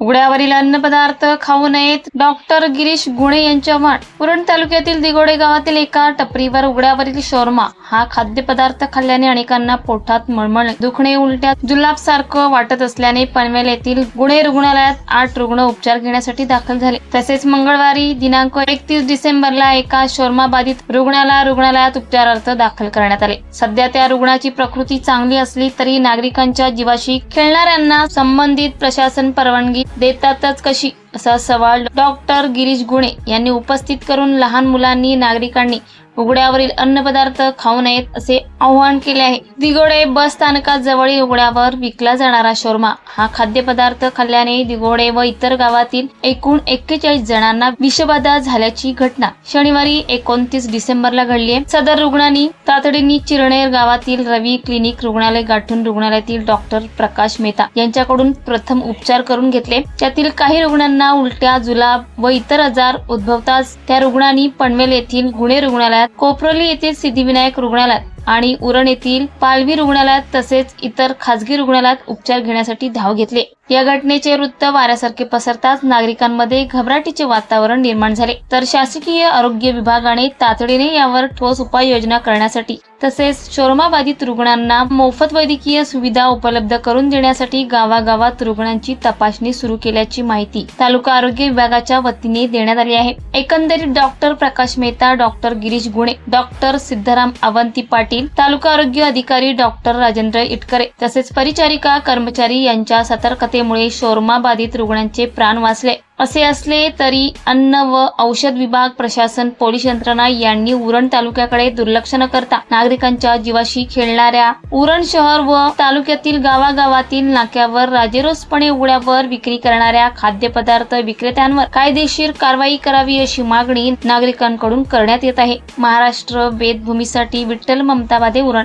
उघड्यावरील अन्नपदार्थ खाऊ नयेत. डॉक्टर गिरीश गुणे यांचे आव्हान पुरण तालुक्यातील दिगोडे गावातील एका टपरीवर उघड्यावरील शोरमा हा खाद्यपदार्थ खाल्ल्याने अनेकांना पोटात मळमळ दुखणे उलट्या जुलाब सारखं वाटत असल्याने पनवेल येथील गुणे रुग्णालयात आठ रुग्ण उपचार घेण्यासाठी दाखल झाले. तसेच मंगळवारी दिनांक एकतीस डिसेंबरला एका शोरमा बाधित रुग्णाला रुग्णालयात उपचारार्थ दाखल करण्यात आले. सध्या त्या रुग्णाची प्रकृती चांगली असली तरी नागरिकांच्या जीवाशी खेळणाऱ्यांना संबंधित प्रशासन परवानगी देतातच कशी असा सवाल डॉक्टर गिरीश गुणे यांनी उपस्थित करून लहान मुलांनी नागरिकांनी उघड्यावरील अन्नपदार्थ खाऊ नयेत असे आवाहन केले आहे. दिगोडे बस स्थानकाजवळील उघड्यावर विकला जाणारा शोरमा हा खाद्यपदार्थ खाल्ल्याने दिगोडे व इतर गावातील एकूण एक्केचाळीस जणांना विषबाधा झाल्याची घटना शनिवारी एकोणतीस डिसेंबरला घडली आहे. सदर रुग्णांनी तातडीने चिरणेर गावातील रवी क्लिनिक रुग्णालय गाठून रुग्णालयातील डॉक्टर प्रकाश मेहता यांच्याकडून प्रथम उपचार करून घेतले. त्यातील काही रुग्णांना उलट्या जुलाब व इतर आजार उद्भवताच त्या रुग्णांनी पनवेल येथील गुणे रुग्णालयात कोपरोली येथील सिद्धिविनायक रुग्णालयात आणि उरण येथील पालवी रुग्णालयात तसेच इतर खासगी रुग्णालयात उपचार घेण्यासाठी धाव घेतले. या घटनेचे वृत्त वाऱ्यासारखे पसरताच नागरिकांमध्ये घबराटीचे वातावरण निर्माण झाले. तर शासकीय आरोग्य विभागाने तातडीने यावर ठोस उपाययोजना करण्यासाठी तसेच शोरमाबाधित रुग्णांना मोफत वैद्यकीय सुविधा उपलब्ध करून देण्यासाठी गावागावात रुग्णांची तपासणी सुरू केल्याची माहिती तालुका आरोग्य विभागाच्या वतीने देण्यात आली आहे. एकंदरीत doctor Prakash Mehta doctor Girish Gune doctor Siddharam Avanti Patil taluka आरोग्य अधिकारी डॉक्टर राजेंद्र इटकरे तसेच परिचारिका कर्मचारी यांच्या सतर्कतेमुळे शोरमा बाधित रुग्णांचे प्राण वाचले. असे असले तरी अन्न व औषध विभाग प्रशासन पोलीस यंत्रणा यांनी उरण तालुक्याकडे दुर्लक्ष न करता नागरिकांच्या जीवाशी खेळणाऱ्या उरण शहर व तालुक्यातील गावागावातील नाक्यावर राजेरोसपणे उघड्यावर विक्री करणाऱ्या खाद्यपदार्थ विक्रेत्यांवर कायदेशीर कारवाई करावी अशी मागणी नागरिकांकडून करण्यात येत आहे. महाराष्ट्र वेदभूमीसाठी विठ्ठल ममताबादे उरण